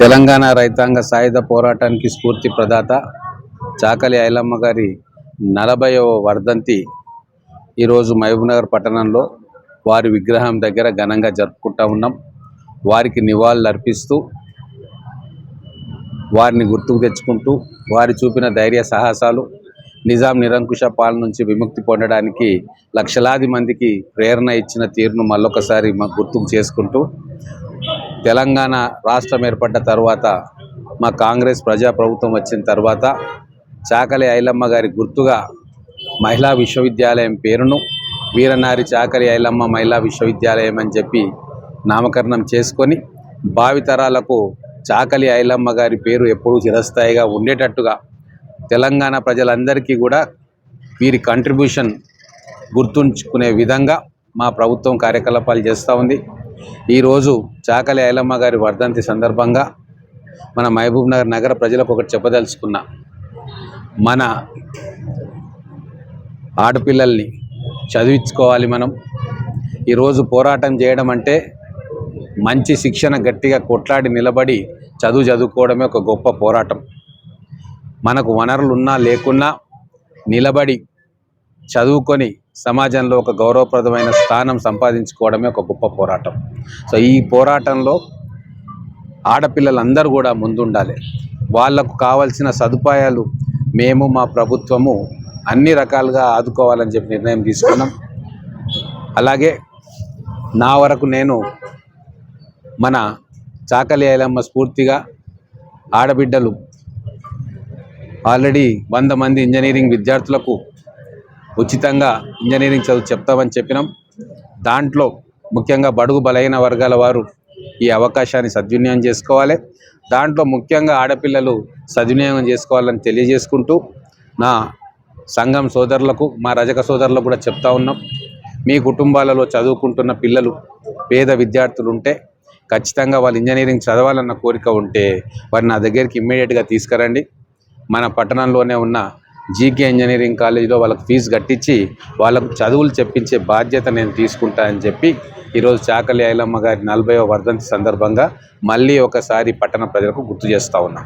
తెలంగాణ రైతాంగ సాయుధ పోరాటానికి స్ఫూర్తి ప్రదాత చాకలి ఐలమ్మ గారి నలభైవ వర్ధంతి ఈరోజు మహబూబ్నగర్ పట్టణంలో వారి విగ్రహం దగ్గర ఘనంగా జరుపుకుంటా ఉన్నాం. వారికి నివాళులు అర్పిస్తూ వారిని గుర్తుకు తెచ్చుకుంటూ వారి చూపిన ధైర్య సాహసాలు నిజాం నిరంకుశ పాలన నుంచి విముక్తి పొందడానికి లక్షలాది మందికి ప్రేరణ ఇచ్చిన తీరును మళ్ళొకసారి గుర్తుకు చేసుకుంటూ తెలంగాణ రాష్ట్రం ఏర్పడ్డ తర్వాత మా కాంగ్రెస్ ప్రజా ప్రభుత్వం వచ్చిన తర్వాత చాకలి ఐలమ్మ గారి గుర్తుగా మహిళా విశ్వవిద్యాలయం పేరును వీరనారి చాకలి ఐలమ్మ మహిళా విశ్వవిద్యాలయం అని చెప్పి నామకరణం చేసుకొని భావితరాలకు చాకలి ఐలమ్మ గారి పేరు ఎప్పుడూ చిరస్థాయిగా ఉండేటట్టుగా తెలంగాణ ప్రజలందరికీ కూడా వీరి కంట్రిబ్యూషన్ గుర్తుంచుకునే విధంగా మా ప్రభుత్వం కార్యకలాపాలు చేస్తూ ఉంది. ఈరోజు చాకలి ఐలమ్మ గారి వర్ధంతి సందర్భంగా మన మహబూబ్ నగర్ నగర ప్రజలకు ఒకటి చెప్పదలుచుకున్నా. మన ఆడపిల్లల్ని చదివించుకోవాలి మనం. ఈరోజు పోరాటం చేయడం అంటే మంచి శిక్షణ గట్టిగా కొట్లాడి నిలబడి చదువు చదువుకోవడమే ఒక గొప్ప పోరాటం. మనకు వనరులు ఉన్నా లేకున్నా నిలబడి చదువుకొని సమాజంలో ఒక గౌరవప్రదమైన స్థానం సంపాదించుకోవడమే ఒక గొప్ప పోరాటం. సో ఈ పోరాటంలో ఆడపిల్లలందరూ కూడా ముందుండాలి. వాళ్ళకు కావాల్సిన సదుపాయాలు మేము మా ప్రభుత్వము అన్ని రకాలుగా ఆదుకోవాలని చెప్పి నిర్ణయం తీసుకున్నాం. అలాగే నా వరకు నేను మన చాకలి ఐలమ్మ స్ఫూర్తిగా ఆడబిడ్డలు ఆల్రెడీ వంద మంది ఇంజనీరింగ్ విద్యార్థులకు ఉచితంగా ఇంజనీరింగ్ చదువు చెప్తామని చెప్పినాం. దాంట్లో ముఖ్యంగా బడుగు బలహీన వర్గాల వారు ఈ అవకాశాన్ని సద్వినియోగం చేసుకోవాలి. దాంట్లో ముఖ్యంగా ఆడపిల్లలు సద్వినియోగం చేసుకోవాలని తెలియజేసుకుంటూ నా సంఘం సోదరులకు మా రజక సోదరులకు కూడా చెప్తా ఉన్నాం. మీ కుటుంబాలలో చదువుకుంటున్న పిల్లలు పేద విద్యార్థులు ఉంటే ఖచ్చితంగా వాళ్ళు ఇంజనీరింగ్ చదవాలన్న కోరిక ఉంటే వారిని నా దగ్గరికి ఇమ్మీడియట్గా తీసుకురండి. మన పట్టణంలోనే ఉన్న జీకే ఇంజనీరింగ్ కాలేజీలో వాళ్ళకి ఫీజు కట్టించి వాళ్ళకు చదువులు చెప్పించే బాధ్యత నేను తీసుకుంటా అని చెప్పి ఈరోజు చాకలి ఐలమ్మ గారి నలభైవ వర్ధంతి సందర్భంగా మళ్ళీ ఒకసారి పట్టణ ప్రజలకు గుర్తు చేస్తూ ఉన్నా.